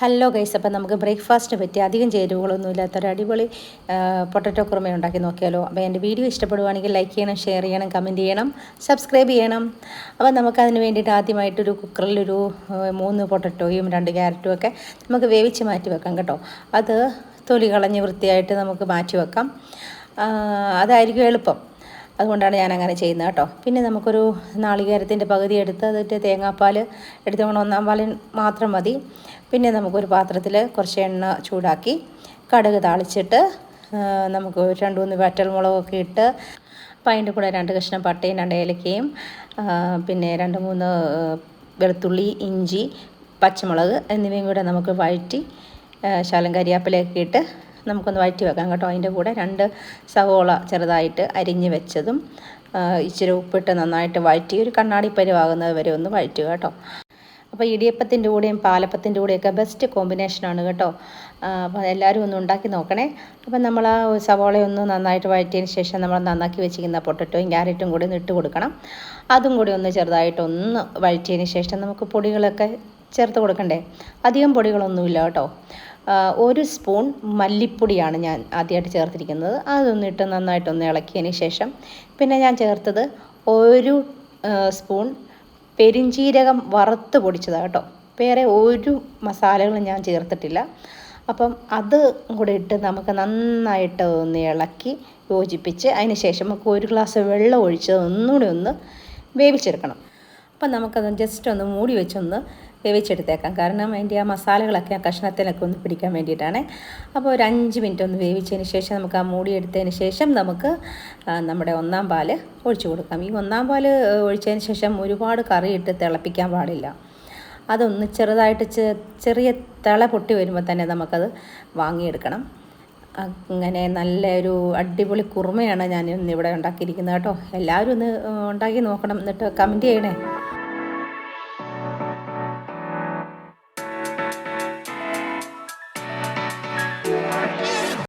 Hello guys അപ്പം നമുക്ക് ബ്രേക്ക്ഫാസ്റ്റിന് പറ്റി അധികം ചേരുവകളൊന്നും ഇല്ലാത്തൊരു അടിപൊളി പൊട്ടറ്റോ കുറുമ ഉണ്ടാക്കി നോക്കിയാലോ. അപ്പോൾ എന്റെ വീഡിയോ ഇഷ്ടപ്പെടുവാണെങ്കിൽ ലൈക്ക് ചെയ്യണം ഷെയർ ചെയ്യണം കമന്റ് ചെയ്യണം സബ്സ്ക്രൈബ് ചെയ്യണം. അപ്പം നമുക്കതിന് വേണ്ടിയിട്ട് ആദ്യമായിട്ടൊരു കുക്കറിലൊരു മൂന്ന് പൊട്ടറ്റോയും രണ്ട് ക്യാരറ്റും ഒക്കെ നമുക്ക് വേവിച്ച് മാറ്റി വെക്കാം കേട്ടോ. അത് തൊലി കളഞ്ഞ് വൃത്തിയായിട്ട് നമുക്ക് മാറ്റി വെക്കാം. അതായിരിക്കും എളുപ്പം. അതുകൊണ്ടാണ് ഞാൻ അങ്ങനെ ചെയ്യുന്നത് കേട്ടോ. പിന്നെ നമുക്കൊരു നാളികേരത്തിന്റെ പകുതി എടുത്ത് അതിന്റെ തേങ്ങാപ്പാൽ എടുത്തുകൊണ്ട് ഒന്നാം പാലിൽ മാത്രം മതി. പിന്നെ നമുക്കൊരു പാത്രത്തിൽ കുറച്ച് എണ്ണ ചൂടാക്കി കടുക് താളിച്ചിട്ട് നമുക്ക് രണ്ട് മൂന്ന് വറ്റൽമുളകൊക്കെ ഇട്ട് അപ്പം അതിന്റെ കൂടെ രണ്ട് കഷ്ണം പട്ടയും രണ്ട് ഏലക്കയും പിന്നെ രണ്ട് മൂന്ന് വെളുത്തുള്ളി ഇഞ്ചി പച്ചമുളക് എന്നിവയും കൂടെ നമുക്ക് വഴറ്റി ശാലം കരിയാപ്പിലയൊക്കെ ഇട്ട് നമുക്കൊന്ന് വഴറ്റി വെക്കാം കേട്ടോ. അതിന്റെ കൂടെ രണ്ട് സവോള ചെറുതായിട്ട് അരിഞ്ഞ് വെച്ചതും ഇച്ചിരി ഉപ്പിട്ട് നന്നായിട്ട് വഴറ്റി ഒരു കണ്ണാടി പരിവാകുന്നത് വരെ ഒന്ന് വഴറ്റുക കേട്ടോ. അപ്പോൾ ഇടിയപ്പത്തിന്റെ കൂടെയും പാലപ്പത്തിന്റെ കൂടെയൊക്കെ ബെസ്റ്റ് കോമ്പിനേഷനാണ് കേട്ടോ. അപ്പോൾ എല്ലാവരും ഒന്ന് ഉണ്ടാക്കി നോക്കണേ. അപ്പം നമ്മൾ ആ സവോളയൊന്ന് നന്നായിട്ട് വഴറ്റിയതിന് ശേഷം നമ്മൾ നന്നാക്കി വെച്ചിരിക്കുന്ന പൊട്ടറ്റോയും ക്യാരറ്റും കൂടി ഒന്ന് ഇട്ട് കൊടുക്കണം. അതും കൂടി ഒന്ന് ചെറുതായിട്ടൊന്ന് വഴറ്റിയതിന് ശേഷം നമുക്ക് പൊടികളൊക്കെ ചേർത്ത് കൊടുക്കണ്ടേ? അധികം പൊടികളൊന്നുമില്ല കേട്ടോ. ഒരു സ്പൂൺ മല്ലിപ്പൊടിയാണ് ഞാൻ ആദ്യമായിട്ട് ചേർത്തിരിക്കുന്നത്. അതൊന്ന് ഇട്ട് നന്നായിട്ടൊന്ന് ഇളക്കിയതിന് ശേഷം പിന്നെ ഞാൻ ചേർത്തത് ഒരു സ്പൂൺ പെരിഞ്ചീരകം വറുത്ത് പൊടിച്ചതാണ് കേട്ടോ. വേറെ ഒരു മസാലകളും ഞാൻ ചേർത്തിട്ടില്ല. അപ്പം അത് കൂടെ ഇട്ട് നമുക്ക് നന്നായിട്ട് ഒന്ന് ഇളക്കി യോജിപ്പിച്ച് അതിന് ശേഷം നമുക്ക് ഒരു ഗ്ലാസ് വെള്ളം ഒഴിച്ച് ഒന്നുകൂടി ഒന്ന് വേവിച്ചെടുക്കണം. അപ്പം നമുക്കത് ജസ്റ്റ് ഒന്ന് മൂടി വെച്ചൊന്ന് വേവിച്ചെടുത്തേക്കാം. കാരണം അതിന്റെ ആ മസാലകളൊക്കെ ആ കഷ്ണത്തിലൊക്കെ ഒന്ന് പിടിക്കാൻ വേണ്ടിയിട്ടാണ്. അപ്പോൾ ഒരു അഞ്ച് മിനിറ്റ് ഒന്ന് വേവിച്ചതിന് ശേഷം നമുക്ക് ആ മൂടി എടുത്തതിന് ശേഷം നമുക്ക് നമ്മുടെ ഒന്നാം പാൽ ഒഴിച്ചു കൊടുക്കാം. ഈ ഒന്നാം പാൽ ഒഴിച്ചതിന് ശേഷം ഒരുപാട് കറി ഇട്ട് തിളപ്പിക്കാൻ പാടില്ല. അതൊന്ന് ചെറുതായിട്ട് ചെറിയ തിള പൊട്ടി വരുമ്പോൾ തന്നെ നമുക്കത് വാങ്ങിയെടുക്കണം. അങ്ങനെ നല്ലൊരു അടിപൊളി കുറുമയാണ് ഞാൻ ഇന്ന് ഇവിടെ ഉണ്ടാക്കിയിരിക്കുന്നത് കേട്ടോ. എല്ലാവരും ഒന്ന് ഉണ്ടാക്കി നോക്കണം എന്നിട്ട് കമന്റ് ചെയ്യണേ.